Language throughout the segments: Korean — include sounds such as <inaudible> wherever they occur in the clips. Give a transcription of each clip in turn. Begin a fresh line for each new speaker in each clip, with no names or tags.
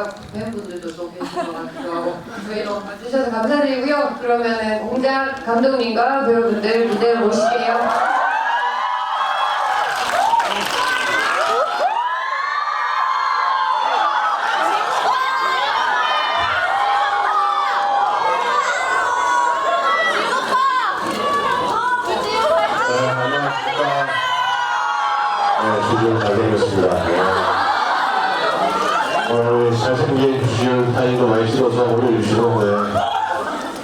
아까 팬분들도 또 계신 것 같기도 하고 저희로 와주셔서 감사드리고요. 그러면은 공작 감독님과 배우분들 무대로 모실게요.
네, 주지훈 잘생겼습니다. 네. 오늘 잘생긴 사진도 많이 찍어서 올려주시고, 네.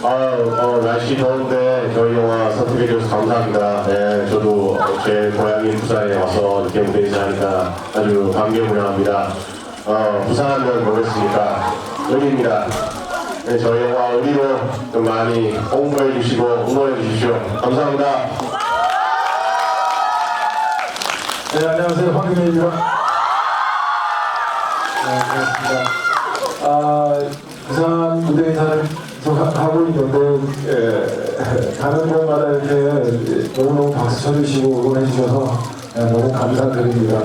아, 어, 날씨 더운데 저희 영화 선택해주셔서 감사합니다. 네, 저도 제 고향인 부산에 와서 이렇게 무대 인사하니까 아주 감개무량합니다. 어, 부산하면 뭐겠습니까? 의리입니다. 네, 저희 영화 의리로 좀 많이 홍보해 주시고 응원해 주십시오. 감사합니다.
네, 안녕하세요. 황금혜입니다. 네, 반갑습니다. 아, 부산 무대 인사를 하고 있는데, 예, 가는 곳마다 이렇게 너무너무 박수 쳐주시고 응원해 주셔서 예, 너무 감사드립니다.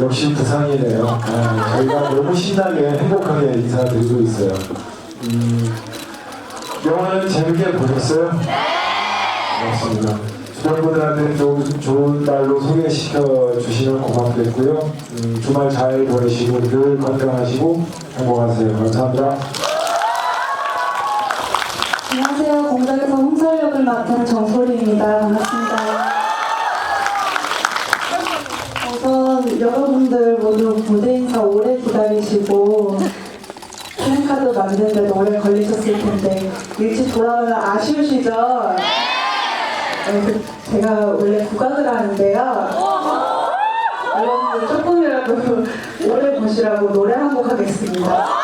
역시 부산이네요. 아, 저희가 너무 신나게 행복하게 인사드리고 있어요. 음, 영화는 재밌게 보셨어요? 고맙습니다. 주변분들한테 좀 좋은 말로 소개시켜 주시면 고맙겠고요. 음, 주말 잘 보내시고 늘 건강하시고 행복하세요. 감사합니다.
안녕하세요. 공작에서 홍설 역을 맡은 정소리입니다. 반갑습니다. 우선 여러분들 모두 무대 인사 오래 기다리시고 플랜카드 만드는데 오래 걸리셨을 텐데 일찍 돌아가면 아쉬우시죠? 제가 원래 국악을 하는데요. 여러분들 조금이라도 <laughs> 오래 보시라고 노래 한 곡 하겠습니다.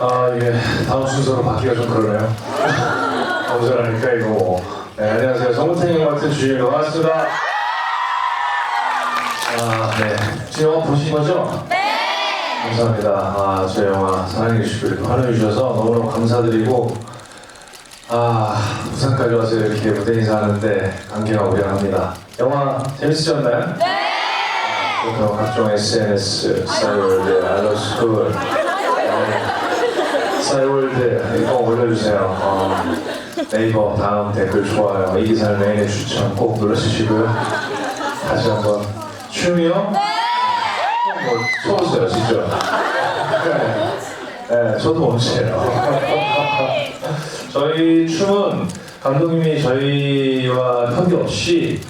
아, 예. 다음 순서로 바뀌가 좀 그러네요. <laughs> 너무 잘하니까 이거 뭐. 네, 안녕하세요. 정우택 역 맡은 주인공 반갑습니다. 아, 네. 제 영화 보신 거죠? 네! 감사합니다. 아, 제 영화 사랑해 주시고 이렇게 환호해 주셔서 너무너무 감사드리고 아, 부산까지 와서 이렇게 무대 인사하는데 감개가 무량합니다. 영화 재밌으셨나요? 네! 그럼 각종 SNS, 싸이월드, 알러스쿨, 싸이월드 이거 올려주세요. 어, 네이버 다음 댓글 좋아요. 이 기사를 메인에 추천 꼭 눌러주시고요. 다시 한번 춤이요? 네! 뭐 쳐보세요, 진짜. 네, 네 저도 원치예요. 저희 춤은 감독님이 저희와 편기 없이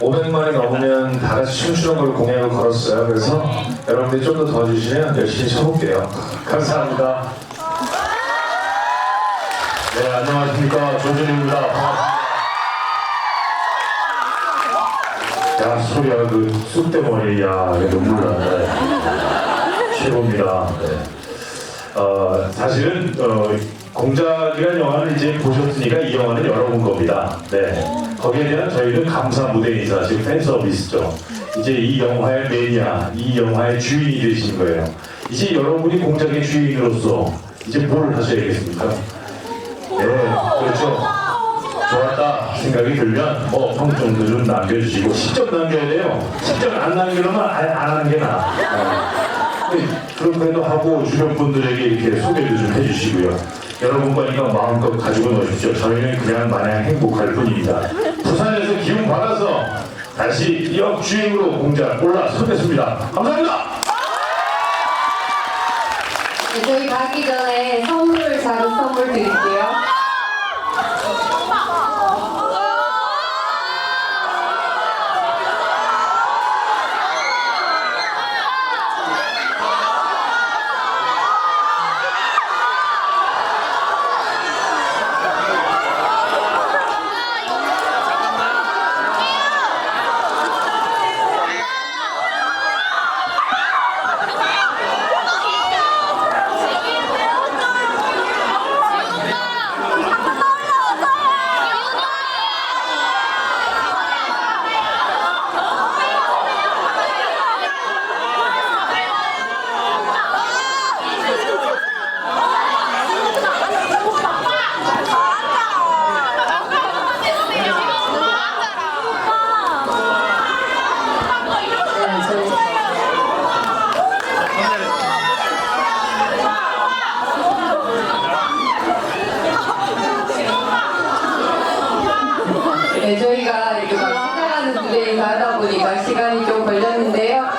500만이 넘으면 다 같이 춤추는 걸 공약을 걸었어요. 그래서 여러분들이 좀 더 도와주시면 열심히 쳐볼게요. 감사합니다. 네, 안녕하십니까. 조준입니다. 야, 소리야, 그 쑥대머리, 야, 눈물 나네. 최고입니다. 네. 어, 사실은, 어, 공작이라는 영화를 이제 보셨으니까 이 영화는 여러분 겁니다. 네. 거기에 대한 저희는 감사 무대 인사, 지금 팬 서비스죠. 이제 이 영화의 매니아, 이 영화의 주인이 되신 거예요. 이제 여러분이 공작의 주인으로서 이제 뭘 하셔야겠습니까? 네, 그렇죠. 좋았다 생각이 들면 뭐 평점도 좀 남겨주시고 10점 남겨야 돼요. 10점 안 남기려면 아예 안 하는 게 나아. 어. 네, 그런 것도 하고 주변 분들에게 이렇게 소개도 좀 해주시고요. 여러분 거니까 마음껏 가지고 노십시오. 저희는 그냥 마냥 행복할 뿐입니다. 부산에서 기운 받아서 다시 역 주행으로 공작 올라서겠습니다. 감사합니다.
네, 저희 가기 전에 선물 작은 선물 드릴게요. 네, 저희가 이렇게 막 시작하는 주제에 가다 보니까 시간이 좀 걸렸는데요.